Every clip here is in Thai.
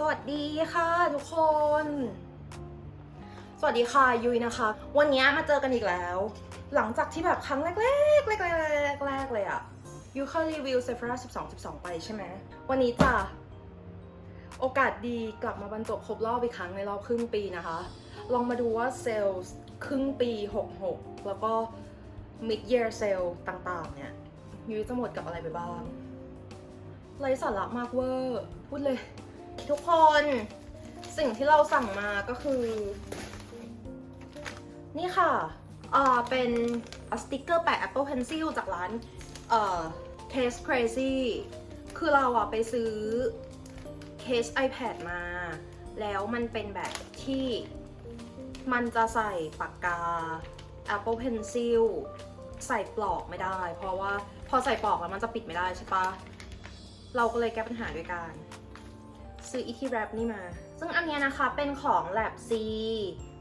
สวัสดีค่ะทุกคน สวัสดีค่ะยุ้ยนะคะ วันนี้มาเจอกันอีกแล้ว หลังจากที่แบบครั้งแรกๆแรกๆแรกๆแรกๆเลยอะยูเคยรีวิวเซฟรา12 12 ไปใช่ไหม วันนี้จะโอกาสดีกลับมาบรรจบครบรอบอีกครั้งในรอบครึ่งปีนะคะ ลองมาดูว่าเซลล์ครึ่งปี 66 แล้วก็ mid year sale ต่างๆ เนี่ยยุ้ยจะหมดกับอะไรไปบ้างไรสาระมากเวอร์ พูดเลย ทุกคนสิ่งที่เราสั่งมาก็คือ นี่ค่ะอ่าเป็นสติกเกอร์แปะ Apple Pencil จากร้านเอ่อ Case Crazy คือเราอะไปซื้อเคส iPad มา แล้วมันเป็นแบบที่มันจะใส่ปากกา Apple Pencil ใส่ปลอกไม่ได้ เพราะว่าพอใส่ปลอกแล้วมันจะปิดไม่ได้ใช่ปะเราก็เลยแก้ปัญหาด้วยการ ซื้ออีทีแรปนี่มา ซึ่งอันเนี้ยนะคะเป็นของ Lab C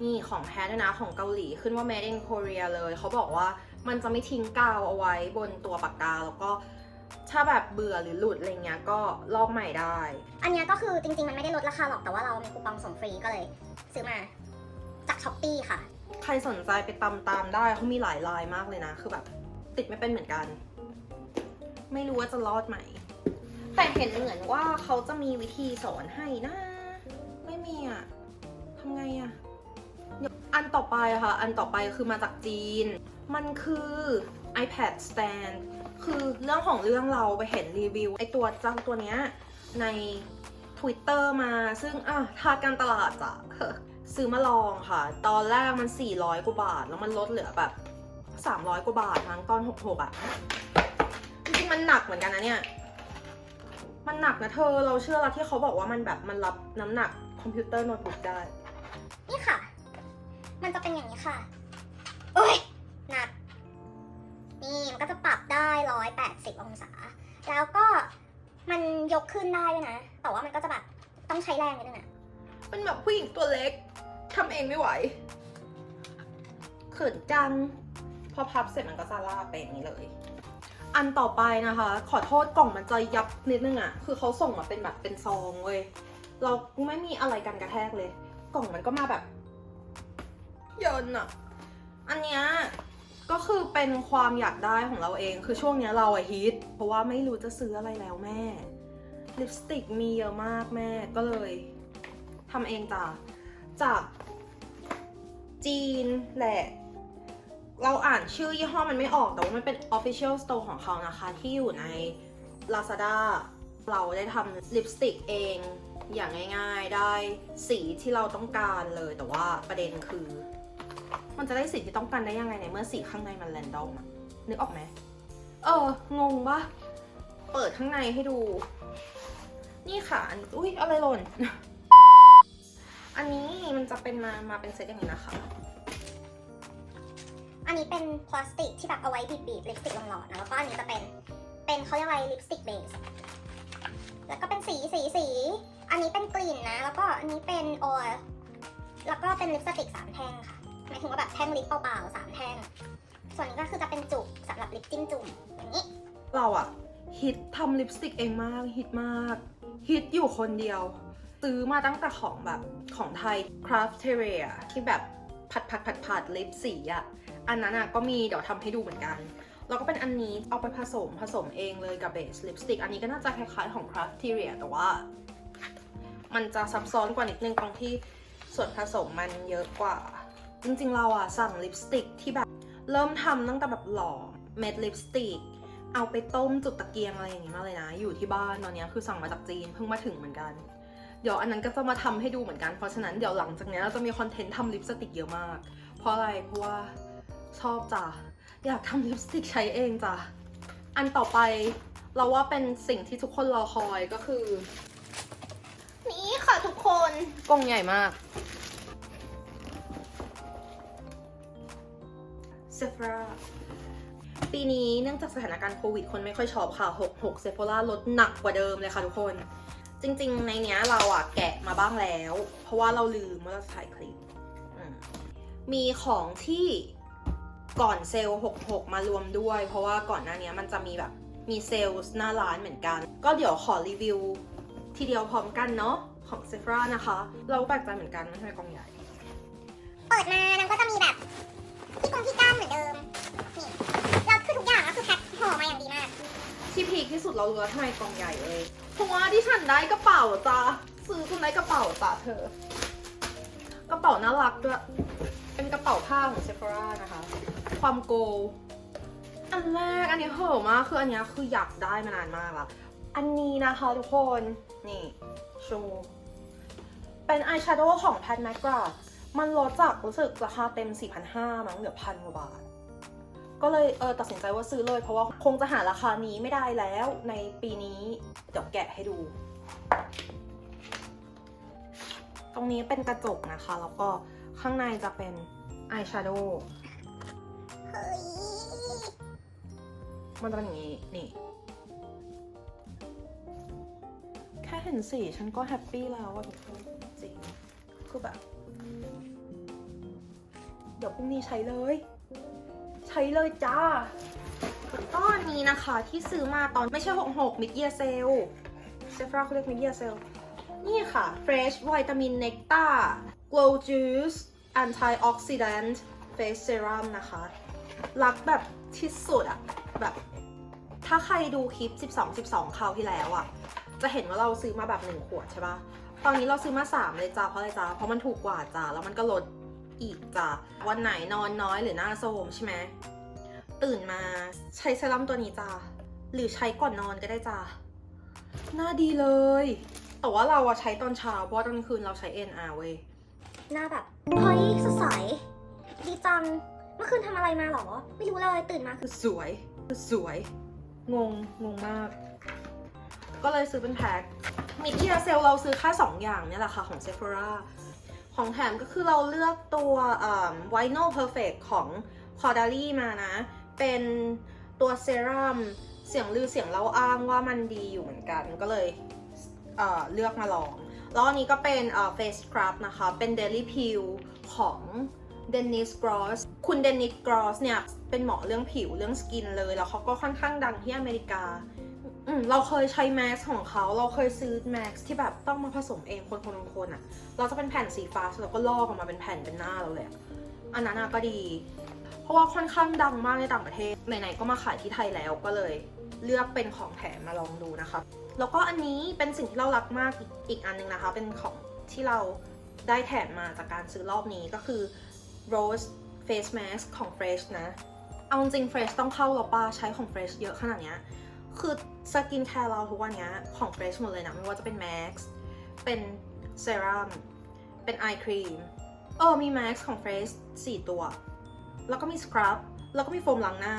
นี่ของแท้ด้วยนะของเกาหลีขึ้นว่า made in Korea เลย เขาบอกว่ามันจะไม่ทิ้งกาวเอาไว้บนตัวปากกา แล้วก็ถ้าแบบเบื่อหรือหลุดอะไรเงี้ยก็ลอกใหม่ได้ อันเนี้ยก็คือจริงๆ มันไม่ได้ลดราคาหรอกแต่ว่าเรามีคูปองส่งฟรีก็เลย ซื้อมาจากช้อปปี้ค่ะ ใครสนใจไปตามตามๆได้เขามีหลายลายมากเลยนะ คือแบบติดไม่เป็นเหมือนกัน ไม่รู้ว่าจะรอดไหม แต่เห็นเหมือนว่าเขาจะมีวิธีสอนให้นะ ไม่มีอะทำไงอะอันต่อไปอะค่ะ อันต่อไปคือมาจากจีน มันคือ iPad stand คือเรื่องของเรื่องเราไปเห็นรีวิว ไอตัวเจ้าตัวเนี้ยใน Twitter มาซึ่งอะทาการตลาดจ้ะซื้อมาลองค่ะ ตอนแรกมัน 400 กว่าบาท แล้วมันลดเหลือแบบ 300 กว่าบาททั้งตอน 66อะ จริงๆมันหนักเหมือนกันนะเนี่ย มันหนักนะเธอเราเชื่อแล้วที่เขาบอกว่ามันแบบมันรับน้ำหนักคอมพิวเตอร์โน้ตบุ๊กได้ นี่ค่ะ มันจะเป็นอย่างนี้ค่ะ โอ้ยหนัก นี่มันก็จะปรับได้180องศา แล้วก็มันยกขึ้นได้ด้วยนะ แต่ว่ามันก็จะแบบต้องใช้แรงนิดนึงอะเป็นแบบผู้หญิงตัวเล็กทำเองไม่ไหวเขินจัง พอพับเสร็จมันก็จะลาบไปอย่างนี้เลย อันต่อไปนะคะ ขอโทษกล่องมันจะยับนิดนึงอะคือเขาส่งมาเป็นแบบเป็นซองเว้ยเราไม่มีอะไรกันกระแทกเลย กล่องมันก็มาแบบเยินอะอันเนี้ยก็คือเป็นความอยากได้ของเราเอง คือช่วงเนี้ยเราอะฮิต เพราะว่าไม่รู้จะซื้ออะไรแล้วแม่ ลิปสติกมีเยอะมากแม่ ก็เลยทำเองจ้ะจากจีนแหละ เราอ่านชื่อยี่ห้อมันไม่ออก แต่ว่ามันเป็น Official Store ของเขานะคะ ที่อยู่ใน Lazada เราได้ทำลิปสติกเองอย่างง่ายๆ ได้สีที่เราต้องการเลย แต่ว่าประเด็นคือ มันจะได้สีที่ต้องการได้ยังไงในเมื่อสีข้างในมันแรนดอมอะนึกออกไหม เออ งงปะเปิดข้างในให้ดู นี่ค่ะอันอุ้ยอะไรหล่น อันนี้มันจะเป็นมา มาเป็นเซตอย่างนี้นะคะ อันนี้เป็นพลาสติกที่แบบเอาไว้บีบๆลิปสติกลงหลอดนะแล้วก็อันนี้จะเป็นเป็นเขาเรียกว่าลิปสติกเบสแล้วก็เป็นสีสีสี อันนี้เป็นกลิ่นนะ แล้วก็อันนี้เป็นออร์แล้วก็เป็นลิปสติกสามแท่งค่ะหมายถึงว่าแบบแท่งลิปเปล่าๆสามแท่ง ส่วนนี้ก็คือจะเป็นจุกสำหรับลิปจิ้มจุ่มอย่างนี้ เราอะฮิตทำลิปสติกเองมากฮิตมากฮิตอยู่คนเดียว ซื้อมาตั้งแต่ของแบบของไทย Crafteria ที่แบบผัดผัดผัดผัดลิปสีอะ อันนั้นอะก็มีเดี๋ยวทำให้ดูเหมือนกันแล้วก็เป็นอันนี้เอาไปผสมผสมเองเลยกับเบสลิปสติกอันนี้ก็น่าจะคล้ายๆของ Crafteria แต่ว่า มันจะซับซ้อนกว่านิดนึงตรงที่ส่วนผสมมันเยอะกว่า จริงๆเราอะสั่งลิปสติกที่แบบ เริ่มทำตั้งแต่แบบหลอมเม็ดลิปสติกเอาไปต้มจุดตะเกียงอะไรอย่างงี้มาเลยนะ อยู่ที่บ้านตอนเนี้ยคือสั่งมาจากจีนเพิ่งมาถึงเหมือนกัน เดี๋ยวอันนั้นก็จะมาทำให้ดูเหมือนกันเพราะฉะนั้นเดี๋ยวหลังจากเนี้ยเราจะมีคอนเทนต์ทำลิปสติกเยอะมาก เพราะอะไรเพราะว่า ชอบจ้ะ อยากทำลิปสติกใช้เองจ้ะ อันต่อไปเราว่าเป็นสิ่งที่ทุกคนรอคอยก็คือ นี่ค่ะทุกคนกล่องใหญ่มาก เซฟราปีนี้เนื่องจากสถานการณ์โควิด คนไม่ค่อยชอบค่ะ 66 เซฟ h ราลดหนักกว่าเดิมเลยค่ะทุกคน จริงๆ ในเนี้ยเราอะแกะมาบ้างแล้ว เพราะว่าเราลืมว่าเราจะถ่ายคลิปอืมมีของที่ ก่อนเซลล์ 66 มารวมด้วย เพราะว่าก่อนหน้านี้มันจะมีแบบมีเซลล์หน้าร้านเหมือนกัน ก็เดี๋ยวขอรีวิวทีเดียวพร้อมกันเนาะของเซฟรานะคะ เราแปลกใจเหมือนกันมันทำไมกล่องใหญ่ เปิดมานางก็จะมีแบบที่กงที่ก้านเหมือนเดิม นี่แล้วคือทุกอย่างก็คือแพ็คห่อมาอย่างดีมาก ที่พีคที่สุดเรารู้แล้วทำไมกล่องใหญ่เลยเพราะว่าที่ฉันได้กระเป๋าจ้าซื้อจนได้กระเป๋าจ้าเธอ กระเป๋าน่ารักด้วย เป็นกระเป๋าผ้าของเซฟรานะคะ ความโกลอันแรกอันนี้เหอะมากคืออันนี้คืออยากได้มานานมากละอันนี้นะคะทุกคนนี่โชว์เป็นอายแชโดว์ของแพทแมกกรามันลดจากรู้สึกราคาเต็ม 4,500มั้งเหลือพันกว่าบาท ก็เลยเออตัดสินใจว่าซื้อเลย เพราะว่าคงจะหาราคานี้ไม่ได้แล้วในปีนี้เดี๋ยวแกะให้ดู ตรงนี้เป็นกระจกนะคะ แล้วก็ข้างในจะเป็นอายแชโดว์ มันจะเป็นอย่างนี้ นี่ แค่เห็นสีฉันก็แฮปปี้แล้วอะทุกคนจริง คือแบบ เดี๋ยวพรุ่งนี้ใช้เลย ใช้เลยจ้าก็อันนี้นะคะที่ซื้อมาตอนไม่ใช่ 66 mid year sale เซฟราเขาเรียก mid year sale นี่ค่ะ fresh vitamin nectar glow juice antioxidant face serum นะคะ รักแบบที่สุดอะแบบถ้าใครดูคลิป 12 12 คราวที่แล้วอะจะเห็นว่าเราซื้อมาแบบหนึ่งขวดใช่ปะตอนนี้เราซื้อมา 3 เลยจ้าเพราะอะไรจ้าเพราะมันถูกกว่าจ้าแล้วมันก็ลดอีกจ้าวันไหนนอนน้อยหรือหน้าโทมใช่ไหมตื่นมาใช้เซรั่มตัวนี้จ้าหรือใช้ก่อนนอนก็ได้จ้าหน้าดีเลย แต่ว่าเราอะใช้ตอนเช้าเพราะตอนคืนเราใช้ NR เว้ยหน้าแบบเฮ้ยสดใสดีจัง เมื่อคืนทำอะไรมาหรอ ไม่รู้เลยตื่นมาคือสวยคือสวย งง งงมาก ก็เลยซื้อเป็นแพ็คมิดเ a ียเซลเราซื้อแค่สองอย่างเนี่ยแหละค่ะ ของ Sephora ของแถมก็คือเราเลือกตัวไวโน Perfect ของ c a u d a l i มานะ เป็นตัวเซรั่มเสียงลือเสียงเล่าอ้างว่ามันดีอยู่เหมือนกันก็เลยเเลือกมาลอง แล้วอันนี้ก็เป็นเอ่อ face scrub นะคะ เป็น daily peel ของ เดนนิสกรอสคุณเดนนิสกรอสเนี่ย เป็นหมอเรื่องผิวเรื่องสกินเลย แล้วเขาก็ค่อนข้างดังที่อเมริกาอืมเราเคยใช้แม็กซ์ของเขา เราเคยซื้อแม็กซ์ที่แบบต้องมาผสมเองคนคนคนคนๆอะเราจะเป็นแผ่นสีฟ้าแล้วก็ลอกออกมาเป็นแผ่นเป็นหน้าเราเลยอันนั้นก็ดี เพราะว่าค่อนข้างดังมากในต่างประเทศ ไหนๆก็มาขายที่ไทยแล้วก็เลยเลือกเป็นของแถมมาลองดูนะคะ แล้วก็อันนี้เป็นสิ่งที่เรารักมากอีกอันหนึงนะคะ เป็นของที่เราได้แถมมาจากการซื้อรอบนี้ก็คือ Rose Face Mask ของ Fresh นะ เอาจริง Fresh ต้องเข้าหรอป้าใช้ของ Fresh เยอะขนาดเนี้ย คือสกินแคร์เราทุกวันเนี้ยของ Fresh หมดเลยนะ ไม่ว่าจะเป็น Max เป็นเซรั่ม เป็น Eye Cream เออ มี Max ของ Fresh 4 ตัว แล้วก็มีสครับแล้วก็มีโฟมล้างหน้า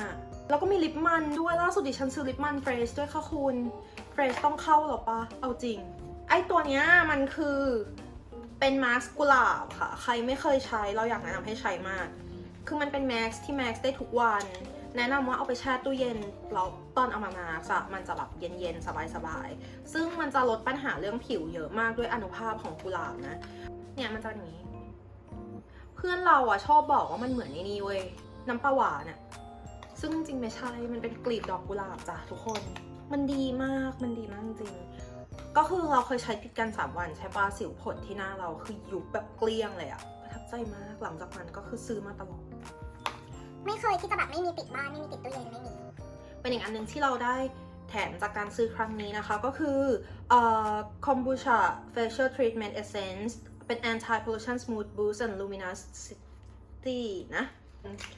แล้วก็มีลิปมันด้วย ล่าสุดดิฉันซื้อลิปมัน Fresh ด้วยค่ะคุณ Fresh ต้องเข้าหรอปะเอาจริง ไอตัวเนี้ยมันคือ เป็นมาสก์กุหลาบค่ะ ใครไม่เคยใช้เราอยากแนะนำให้ใช้มาก คือมันเป็นแม็กซ์ที่แม็กซ์ได้ทุกวัน แนะนำว่าเอาไปแช่ตู้เย็นแล้วตอนเอามามาสมันจะแบบเย็นๆ สบายๆ ซึ่งมันจะลดปัญหาเรื่องผิวเยอะมากด้วยอนุภาพของกุหลาบนะ เนี่ยมันจะนอย่างนี้ เพื่อนเราอะชอบบอกว่ามันเหมือนในนี่เว้ยน้ำปลาหวานอะซึ่งจริงไม่ใช่ มันเป็นกลีบดอกกุหลาบจ้ะทุกคน มันดีมาก มันดีมากจริง ก็คือเราเคยใช้ติดกัน 3 วันใช่ปะสิวผลที่หน้าเราคือยุบแบบเกลี้ยงเลยอะประทับใจมากหลังจากนั้นก็คือซื้อมาตลอด ไม่เคยที่จะแบบไม่มีติดบ้านไม่มีติดตู้เย็นไม่มี เป็นอีกอันหนึ่งที่เราได้แถมจากการซื้อครั้งนี้นะคะก็คือเอ่อ kombucha facial treatment essence เป็น anti pollution smooth boost and luminosity นะ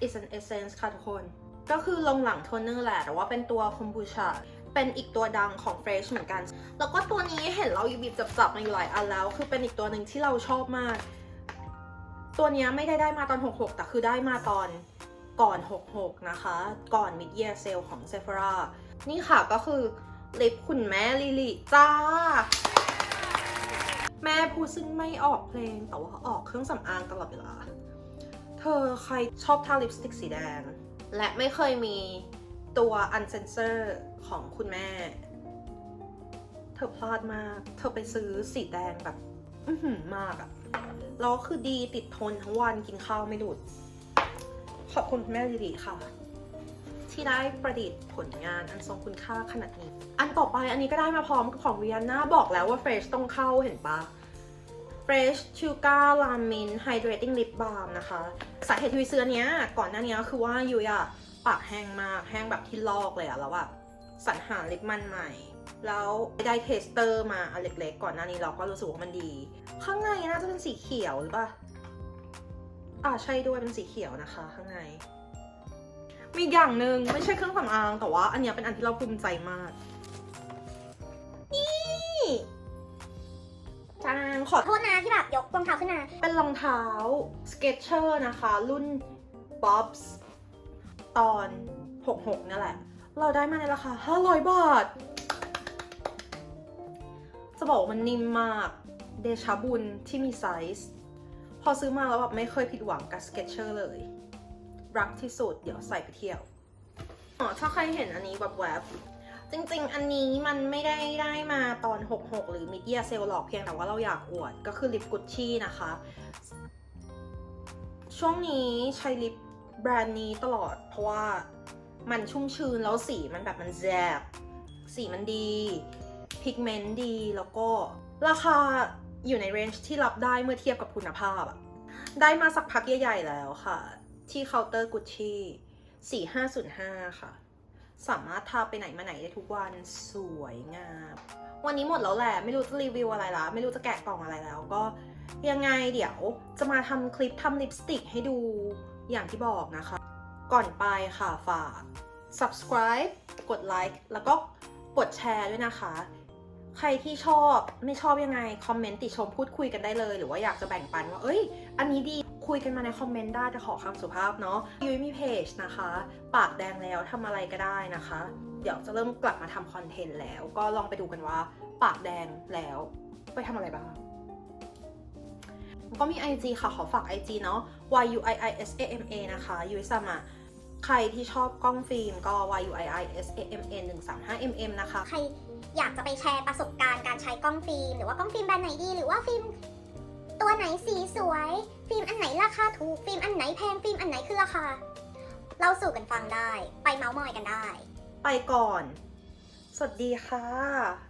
is an essence ค่ะทุกคน ก็คือลงหลังโทนเนอร์แหละแต่ว่าเป็นตัว kombucha เป็นอีกตัวดังของ Fresh เหมือนกัน แล้วก็ตัวนี้เห็นเราหยิบๆจับๆมาอยู่หลายอันแล้ว คือเป็นอีกตัวหนึ่งที่เราชอบมาก ตัวนี้ไม่ได้ได้มาตอน 66 แต่คือได้มาตอนก่อน 66 นะคะ ก่อน mid year sale ของ Sephora นี่ค่ะก็คือลิปคุณแม่ลิลิจ้า แม่พูดซึ่งไม่ออกเพลง แต่ว่าออกเครื่องสำอางตลอดเวลา เธอใครชอบทาลิปสติกสีแดง และไม่เคยมี ตัว uncensored ของคุณแม่ เธอพลาดมาก เธอไปซื้อสีแดงแบบอื้มากอะแล้วคือดีติดทนทั้งวันกินข้าวไม่หลุด ขอบคุณคุณแม่ลิลิค่ะ ที่ได้ประดิษฐ์ผลงานอันทรงคุณค่าขนาดนี้ อันต่อไปอันนี้ก็ได้มาพร้อมกับของเวิยาน่าบอกแล้วว่าเฟรชต้องเข้าเห็นปะ Fresh c h u g a l a m i n Hydrating Lip Balm นะคะ สาเหตุที่ซื้ออันเนี้ยก่อนหน้านี้คือว่ายุยอะ ปากแห้งมาก แห้งแบบที่ลอกเลยอะแล้วแบบสรรหาลิปมันใหม่ แล้วได้เทสเตอร์มาอันเล็กๆ ก่อนหน้านี้เราก็รู้สึกว่ามันดี ข้างในน่าจะเป็นสีเขียวหรือเปล่าอ่าใช่ด้วยเป็นสีเขียวนะคะ ข้างใน มีอย่างหนึ่งไม่ใช่เครื่องสำอางแต่ว่า อันนี้เป็นอันที่เราภูมิใจมาก นี่จางขอโทษนะที่แบบยกรองเท้าขึ้นมา เป็นรองเท้า Skechers นะคะ รุ่น Bobs ตอน 66นั่นแหละ เราได้มาในราคา 500 บาท จะบอกว่ามันนิ่มมาก เดชาบุญที่มีไซส์ พอซื้อมาแล้วแบบไม่เคยผิดหวังกับ Skechers เลย รักที่สุด เดี๋ยวใส่ไปเที่ยว อ๋อ ถ้าใครเห็นอันนี้แบบแวบจริงๆ อันนี้มันไม่ได้ได้มาตอน 66 หรือ mid year sale หรอกเพียงแต่ว่าเราอยากอวดก็คือลิปกุชชี่นะคะ ช่วงนี้ใช้ลิป แบรนด์นี้ตลอด เพราะว่ามันชุ่มชื้นแล้วสีมันแบบมันแซบสีมันดีพิกเมนต์ดีแล้วก็ราคาอยู่ในเรนจ์ที่รับได้เมื่อเทียบกับคุณภาพอะได้มาสักพักใหญ่ๆแล้วค่ะ ที่เคาน์เตอร์กุชชี่ 4505 ค่ะ สามารถทาไปไหนมาไหนได้ทุกวันสวยงาม วันนี้หมดแล้วแหละ ไม่รู้จะรีวิวอะไรละไม่รู้จะแกะกล่องอะไรแล้วก็ยังไงเดี๋ยวจะมาทำคลิปทำลิปสติกให้ดู อย่างที่บอกนะคะ ก่อนไปค่ะฝาก subscribe กดไลค์แล้วก็กดแชร์ด้วยนะคะ ใครที่ชอบไม่ชอบยังไง คอมเมนต์ติชมพูดคุยกันได้เลย หรือว่าอยากจะแบ่งปันว่าเอ้ย อันนี้ดีคุยกันมาในคอมเมนต์ได้แต่ขอคำสุภาพเนาะยุ้ยมีเพจนะคะ ปากแดงแล้วทำอะไรก็ได้นะคะ เดี๋ยวจะเริ่มกลับมาทำคอนเทนต์แล้ว ก็ลองไปดูกันว่า ปากแดงแล้ว ไปทำอะไรบ้าง ก็มี IG ค่ะ ขอฝาก IG เนาะ y u i i s a m a นะคะยุ้ยซัมอะใครที่ชอบกล้องฟิล์มก็ y u i i s a m a 1 3 5 m m นะคะ ใครอยากจะไปแชร์ประสบการณ์การใช้กล้องฟิล์ม หรือว่ากล้องฟิล์มแบรนด์ไหนดี หรือว่าฟิล์มตัวไหนสีสวย ฟิล์มอันไหนราคาถูก ฟิล์มอันไหนแพง ฟิล์มอันไหนคือราคา เราสู่กันฟังได้ ไปเมาส์มอยกันได้ ไปก่อน สวัสดีค่ะ